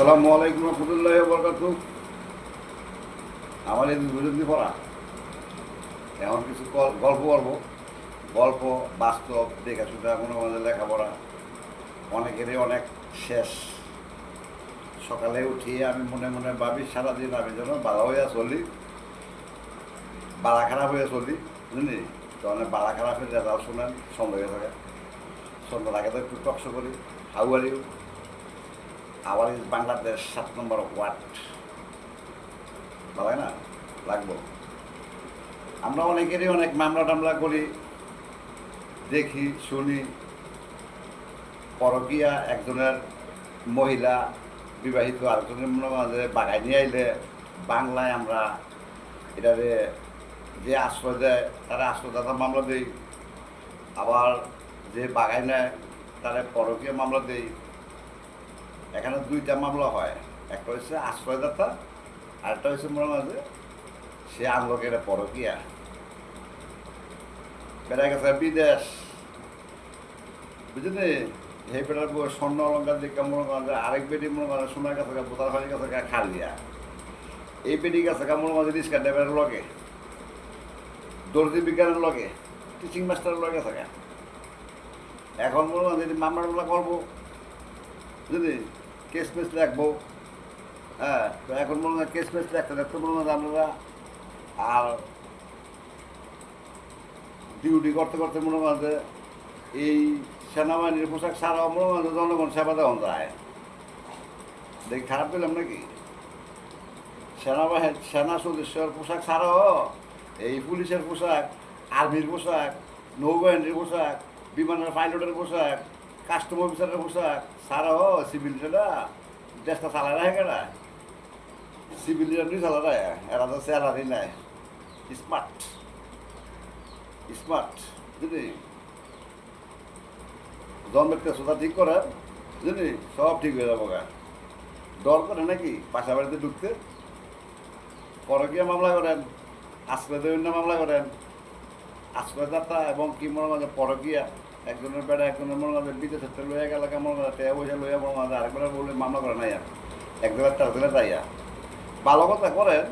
আসসালামু আলাইকুম রহমতুল্লাহ বরকাত। আমার এই দুর্যোগী পড়া। এমন কিছু গল- গল্প করব গল্প, বাস্তব দেখা শুধু কোনো আমাদের লেখাপড়া। অনেকেরই অনেক শেষ। সকালে উঠিয়ে আমি মনে মনে ভাবি, সারাদিন আমি যেন বালা হইয়া চলি বাড়া খারাপ হয়ে চলি, বুঝলি? তখন বালা খারাপের রেজাল্ট শোনেন, সন্দেহ হয়ে থাকে। সন্ধ্যার আগে তো একটু টকশো করি, হাউ ইউ বাংলাদেশ সাত নম্বর ওয়ার্ড। ভালো না? লাগবো। আমরা অনেকেরই অনেক মামলা টামলা করি, দেখি, শুনি। পরকিয়া একজনের মহিলা বিবাহিত আরেকজনের মাঝে বাগাই নিয়ে আইলে বাংলায় আমরা এটারে যে আশ্রয় দেয়, তারা আশ্রয়দাতা মামলা দেই। আবার যে বাগাই নেয়, তারা পরকীয় মামলা দেই। এখানে দুইটা মামলা হয়। একটা হচ্ছে আশ্রয়দাতা, আর একটা হচ্ছে মনে হয় সে আনলোক এটা পরকিয়া। বেড়া গেছে বিদেশ। বুঝলি? সেই বেটার স্বর্ণ অলঙ্কার দিকে মনে করেন আরেক বেটি মনে করেন সোনার কাছে বোতার হয়ে গেছে খালিয়া এই বেটি গেছে মনে করেন রিক্সা ড্রাইভারের লগে। দর্জি বিজ্ঞানের লগে টিচিং মাস্টারের লগে থাকা এখন মনে করেন যদি মামলা টামলা করব। বুঝলি? কেস মেস রাখব। হ্যাঁ তো এখন মনে হয় কেস মেস রাখতে রাখতে মনে হয় আমরা আর ডিউটি করতে করতে মনে হয় যে এই সেনাবাহিনীর পোশাক সারা মনে হয় জনগণ সেবা দেওয়া যায়। দেখি, খারাপ পেলাম নাকি? সেনাবাহিনী, সেনা সদস্যর পোশাক ছাড়াও এই পুলিশের পোশাক, আর্মির পোশাক, নৌবাহিনীর পোশাক, বিমানের পাইলটের পোশাক কাস্টম অফিসারের পোশাক ছাড়াও সিভিলটা দেশটা চালা রাখে কেনা? সিভিলিয়ান চালা রায় এরা তো স্যালারি নেয় স্মার্ট। স্মার্ট, বুঝলি? জন্মের তেসোটা ঠিক করে, বুঝলি? সব ঠিক হয়ে যাব গা। ডর করে নাকি? বাসা বাড়িতে ঢুকতে? পরকীয় মামলা করেন। আশ্রয় দৈন্য মামলা করেন। আশ্রয়দাতা এবং কি মনে মাঝে পরকীয়া একজনের বেড়া, একজনের মনে মাঝে বিদেশ লইয়া গেল কেমন টেয়া পয়সা লইয়া মনে মাঝে আরেকবার বলে মামলা করে নাই আর। এক জায়গায় তার দিলে তাইয়া ভালো কথা করেন,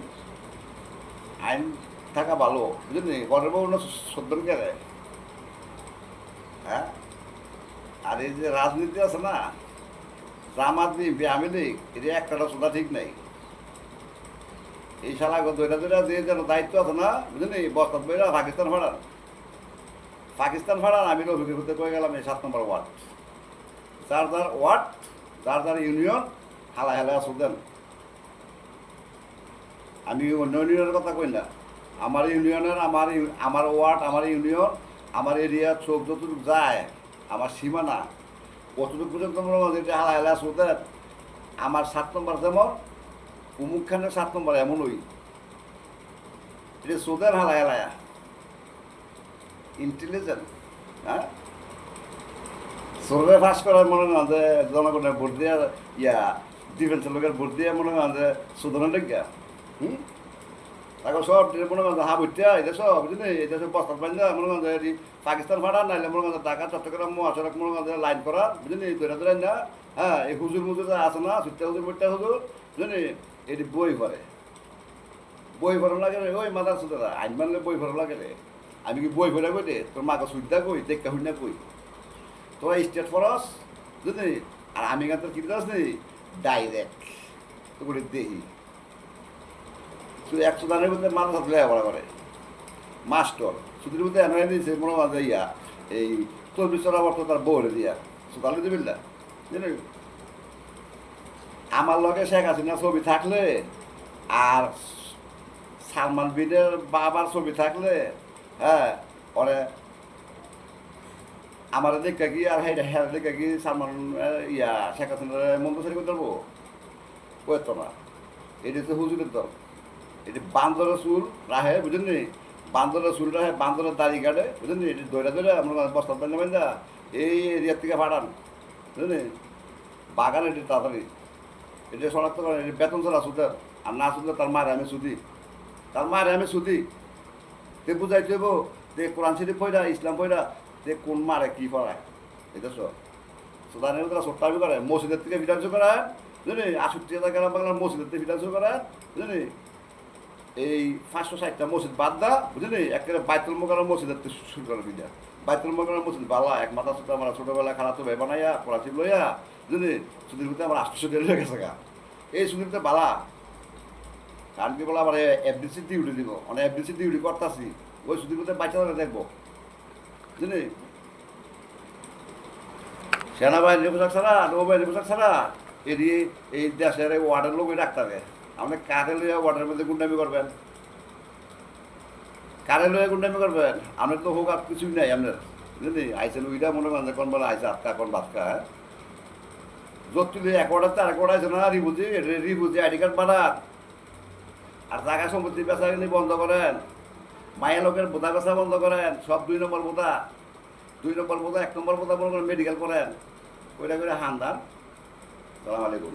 আইন থাকা ভালো বুঝলি ঘরের বউ সদ্যন কে দেয়? হ্যাঁ? আর এই যে রাজনীতি আছে না জামাত বিএনপি আওয়ামী লীগ এটা একটা সোজা ঠিক নাই। এই শালা দৈরা দৈরা যে যেন দায়িত্ব আছে না বুঝলি বস্তাত বইরা পাকিস্তান ফাড়ান। পাকিস্তান ফাড়ান আমি রফিকের করতে কয়ে গেলাম এই সাত নম্বর ওয়ার্ড। যার যার ওয়ার্ড, যার যার ইউনিয়ন হালা হেলা দেন। আমি অন্য ইউনিয়নের কথা কই না। আমার ইউনিয়নের, আমার আমার ওয়ার্ড, আমার ইউনিয়ন, আমার এরিয়া, চোখ যতটুকু যায়, আমার সীমানা কতটুকু পর্যন্ত মনে হয় যেটা হালা হেলা দেন। আমার সাত নম্বর যেমন, উমুক খানের সাত নম্বর এমন ওই এটা সোদের হালা হেলায়া। ইন্টেলিজেন্ট হ্যাঁ? সোরে ফাঁস করার মনে না যে জনগণের ভোট দিয়ে, ইয়া ডিফেন্সের লোকের ভোট দিয়ে মনে হয় যে সুদনের লেগা হুম? তাকে সব মনে করেন হা বুঝতে এটা সব বুঝলি এটা সব বস্তার বান্ধা মনে করেন যে এটি পাকিস্তান ফাটা নাইলে মনে করেন ঢাকা, চট্টগ্রাম, মহাসড়ক মনে করেন লাইন করা, বুঝলি? ধরে ধরে না হ্যাঁ এই হুজুর মুজুর আছে না সুত্তা হুজুর মুট্টা হুজুর, বুঝলি? এটি বই পড়ে। বই পড়া লাগে ওই মাদার সুতরা আইন মানলে বই পড়া লাগে আমি কি বই পড়া কই তোর মাকে সুবিধা কই? দেখা হই না কই? তোরা স্টেট ফরস বুঝলি? আর আমি গান তোর কি দাস নেই ডাইরেক্ট তো করে দেখি শুধু একশো দানের মধ্যে মানুষ হাত লেখাপড়া করে। মাস্টর শুধুর মধ্যে এনআই দিয়েছে মনে মাঝে ইয়া, এই চব্বিশ চরাবর্ত তার বউরে দিয়া। সুতালে দিবিল না আমার লগে শেখ হাসিনা ছবি থাকলে, আর সালমান বিনের বাবার ছবি থাকলে হ্যাঁ ওরে আমার দেখা কি আর হ্যাঁ হ্যাঁ দেখা কি সালমান ইয়া শেখ হাসিনার মন্ত্রী করতে পারব? কইতো না। এটা তো হুজুরের দল। এটি বান্দরের চুল রাহে বুঝলেন নি? বান্দরের চুল রাহে, বান্দরের দাড়ি কাটে বুঝলেন এটি দৈরা দৈরা আমরা বস্তা বান্ধা বান্ধা এই এরিয়ার থেকে ফাটান বুঝলেন বাগান এটি তাড়াতাড়ি। এটি শনাক্ত করেন, এটি বেতন ছাড়া সুদের, আর না সুদলে তার মারে আমি সুদি। তার মারে আমি সুদি। তে বুঝাইতে হইব তে কোরআন শরীফ পয়রা ইসলাম পয়রা তে কোন মারে কি পড়ায়। এটা সব সুদানের ভিতরে সত্যাবি করে, মসজিদের থেকে বিধার্য করায় বুঝলি? আষট্টি হাজার গ্রাম বাংলার মসজিদে ফিনান্স করেন বুঝলি? এই পাঁচশো ষাটটা মসজিদ বাদ দা, বুঝলি? একেবারে বাইতুল মোকার মসজিদের শুরু করে দিলে বাইতুল মোকার মসজিদ বালা, এক মাথা ছোট আমরা ছোটবেলা খারাপ তো ভাই বানাইয়া পড়াশি লইয়া, বুঝলি? সুদীর ভিতরে আমার দেড় হয়ে গেছে গা। এই সুদীর বালা। কারণ কি বলে আমার এফডিসি ডিউটি দিব। মানে এফডিসি ডিউটি করতেছি। ওই সুদীর ভিতরে বাচ্চা দেখব। বুঝলি? সেনাবাহিনী পোশাক ছাড়া, নৌবাহিনী পোশাক ছাড়া এদিকে এই দেশের এই ওয়ার্ডের লোক ডাক্তারে। আপনি কারে লইয়া ওয়ার্ডের মধ্যে গুন্ডামি করবেন? কারে লইয়া গুন্ডামি করবেন? আপনার তো হোক আর কিছুই নাই আপনার। বুঝলি? আইসেন ওইটা মনে করেন কোন বেলা আইসে আটকা, কোন বাচ্চা হ্যাঁ? যত এক অর্ডার তো আরেক অর্ডার আছে না, রিবুজি রিবুজি আইডি কার্ড বানান। আর জায়গা সম্পত্তি বেচা কিনি বন্ধ করেন। মায়া লোকের বোধা বেচা বন্ধ করেন, সব দুই নম্বর বোধা দুই নম্বর বোধা এক নম্বর বোধা বন্ধ করেন মেডিকেল করেন। ওইটা করে হান দান। সালাম আলাইকুম।